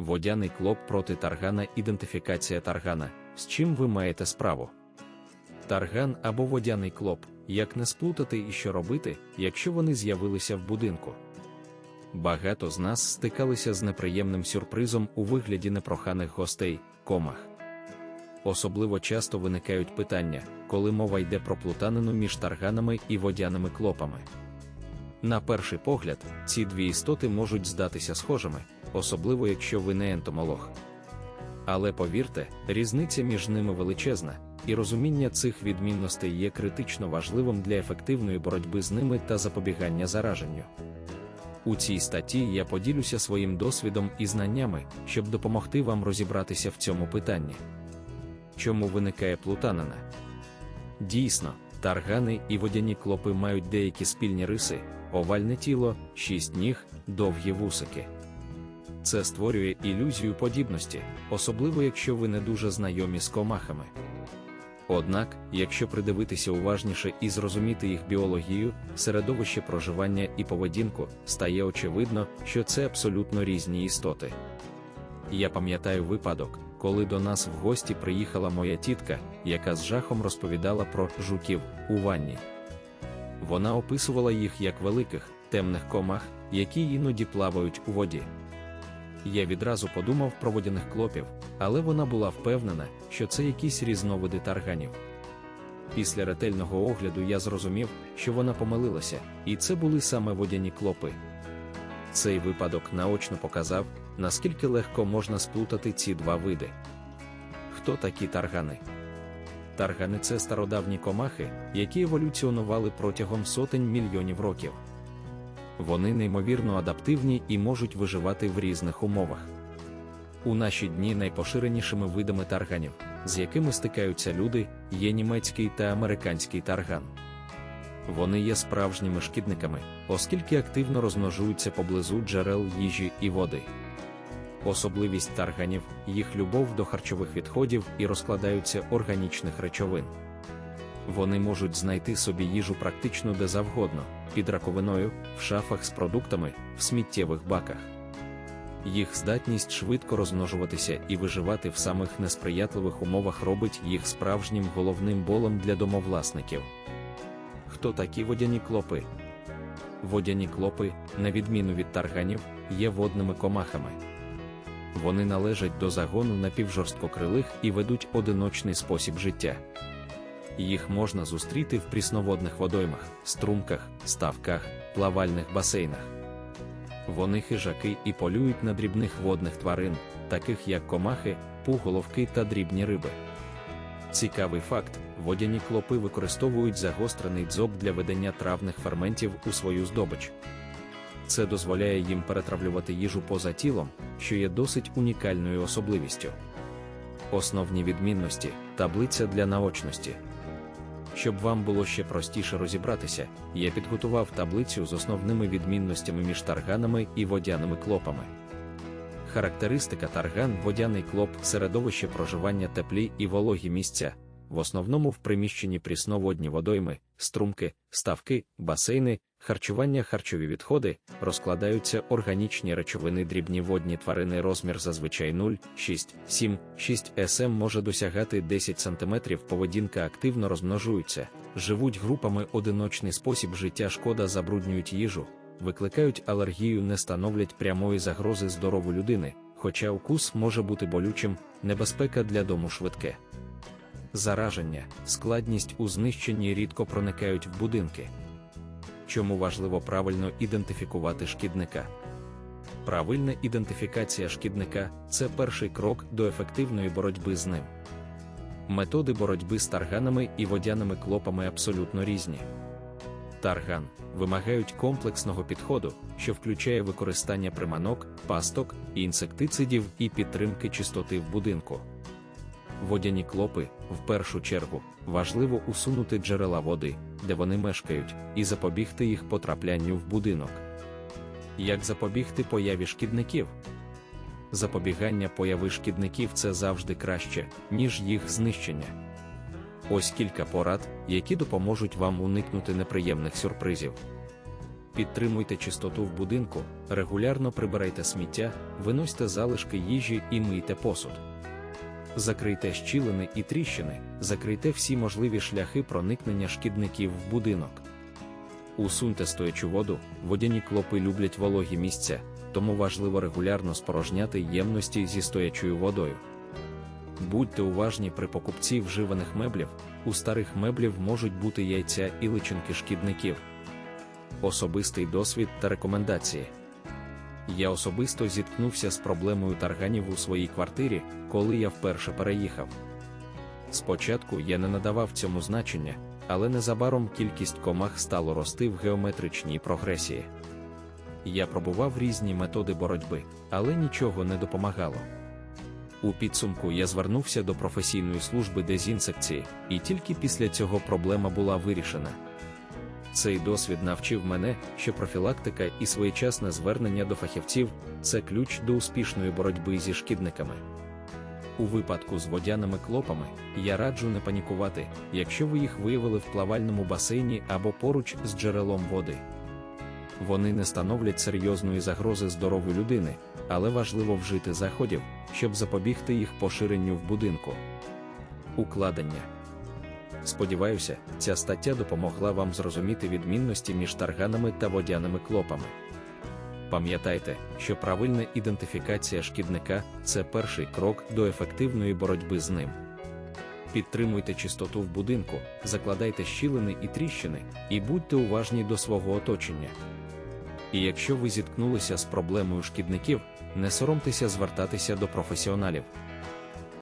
Водяний клоп проти таргана ідентифікація таргана. З чим ви маєте справу? Тарган або водяний клоп, як не сплутати і що робити, якщо вони з'явилися в будинку. Багато з нас стикалися з неприємним сюрпризом у вигляді непроханих гостей, комах. Особливо часто виникають питання, коли мова йде про плутанину між тарганами і водяними клопами. На перший погляд, ці дві істоти можуть здатися схожими, особливо якщо ви не ентомолог. Але повірте, різниця між ними величезна, і розуміння цих відмінностей є критично важливим для ефективної боротьби з ними та запобігання зараженню. У цій статті я поділюся своїм досвідом і знаннями, щоб допомогти вам розібратися в цьому питанні. Чому виникає плутанина? Дійсно, таргани і водяні клопи мають деякі спільні риси, овальне тіло, шість ніг, довгі вусики. Це створює ілюзію подібності, особливо якщо ви не дуже знайомі з комахами. Однак, якщо придивитися уважніше і зрозуміти їх біологію, середовище проживання і поведінку, стає очевидно, що це абсолютно різні істоти. Я пам'ятаю випадок, коли до нас в гості приїхала моя тітка, яка з жахом розповідала про жуків у ванні. Вона описувала їх як великих, темних комах, які іноді плавають у воді. Я відразу подумав про водяних клопів, але вона була впевнена, що це якісь різновиди тарганів. Після ретельного огляду я зрозумів, що вона помилилася, і це були саме водяні клопи. Цей випадок наочно показав, наскільки легко можна сплутати ці два види. Хто такі таргани? Таргани це стародавні комахи, які еволюціонували протягом сотень мільйонів років. Вони неймовірно адаптивні і можуть виживати в різних умовах. У наші дні найпоширенішими видами тарганів, з якими стикаються люди, є німецький та американський тарган. Вони є справжніми шкідниками, оскільки активно розмножуються поблизу джерел їжі і води. Особливість тарганів їх любов до харчових відходів і розкладаються органічних речовин. Вони можуть знайти собі їжу практично де завгодно, під раковиною, в шафах з продуктами, в сміттєвих баках. Їх здатність швидко розмножуватися і виживати в самих несприятливих умовах робить їх справжнім головним болем для домовласників. Хто такі водяні клопи? Водяні клопи, на відміну від тарганів, є водними комахами. Вони належать до загону напівжорсткокрилих і ведуть одиночний спосіб життя. Їх можна зустріти в прісноводних водоймах, струмках, ставках, плавальних басейнах. Вони хижаки і полюють на дрібних водних тварин, таких як комахи, пуголовки та дрібні риби. Цікавий факт: водяні клопи використовують загострений дзоб для ведення травних ферментів у свою здобич. Це дозволяє їм перетравлювати їжу поза тілом, що є досить унікальною особливістю. Основні відмінності таблиця для наочності. Щоб вам було ще простіше розібратися, я підготував таблицю з основними відмінностями між тарганами і водяними клопами. Характеристика тарган водяний клоп середовище проживання теплі і вологі місця, в основному в приміщенні прісноводні водойми, струмки, ставки, басейни, харчування харчові відходи, розкладаються органічні речовини дрібні водні тварини розмір зазвичай 0, 6, 7, 6 см може досягати 10 см поведінка активно розмножується, живуть групами одиночний спосіб життя шкода забруднюють їжу, викликають алергію не становлять прямої загрози здорову людини, хоча укус може бути болючим, небезпека для дому швидке. Зараження, складність у знищенні рідко проникають в будинки. Чому важливо правильно ідентифікувати шкідника? Правильна ідентифікація шкідника це перший крок до ефективної боротьби з ним. Методи боротьби з тарганами і водяними клопами абсолютно різні. Тарган вимагають комплексного підходу, що включає використання приманок, пасток, інсектицидів і підтримки чистоти в будинку. Водяні клопи, в першу чергу, важливо усунути джерела води, де вони мешкають, і запобігти їх потраплянню в будинок. Як запобігти появі шкідників? Запобігання появи шкідників це завжди краще, ніж їх знищення. Ось кілька порад, які допоможуть вам уникнути неприємних сюрпризів. Підтримуйте чистоту в будинку, регулярно прибирайте сміття, виносьте залишки їжі і мийте посуд. Закрийте щілини і тріщини, закрийте всі можливі шляхи проникнення шкідників в будинок. Усуньте стоячу воду, водяні клопи люблять вологі місця, тому важливо регулярно спорожняти ємності зі стоячою водою. Будьте уважні при покупці вживаних меблів, у старих меблів можуть бути яйця і личинки шкідників. Особистий досвід та рекомендації. Я особисто зіткнувся з проблемою тарганів у своїй квартирі, коли я вперше переїхав. Спочатку я не надавав цьому значення, але незабаром кількість комах стало рости в геометричній прогресії. Я пробував різні методи боротьби, але нічого не допомагало. У підсумку я звернувся до професійної служби дезінсекції, і тільки після цього проблема була вирішена. Цей досвід навчив мене, що профілактика і своєчасне звернення до фахівців це ключ до успішної боротьби зі шкідниками. У випадку з водяними клопами я раджу не панікувати, якщо ви їх виявили в плавальному басейні або поруч з джерелом води. Вони не становлять серйозної загрози здоров'ю людини, але важливо вжити заходів, щоб запобігти їх поширенню в будинку. Укладення. Сподіваюся, ця стаття допомогла вам зрозуміти відмінності між тарганами та водяними клопами. Пам'ятайте, що правильна ідентифікація шкідника це перший крок до ефективної боротьби з ним. Підтримуйте чистоту в будинку, закладайте щілини і тріщини, і будьте уважні до свого оточення. І якщо ви зіткнулися з проблемою шкідників, не соромтеся звертатися до професіоналів.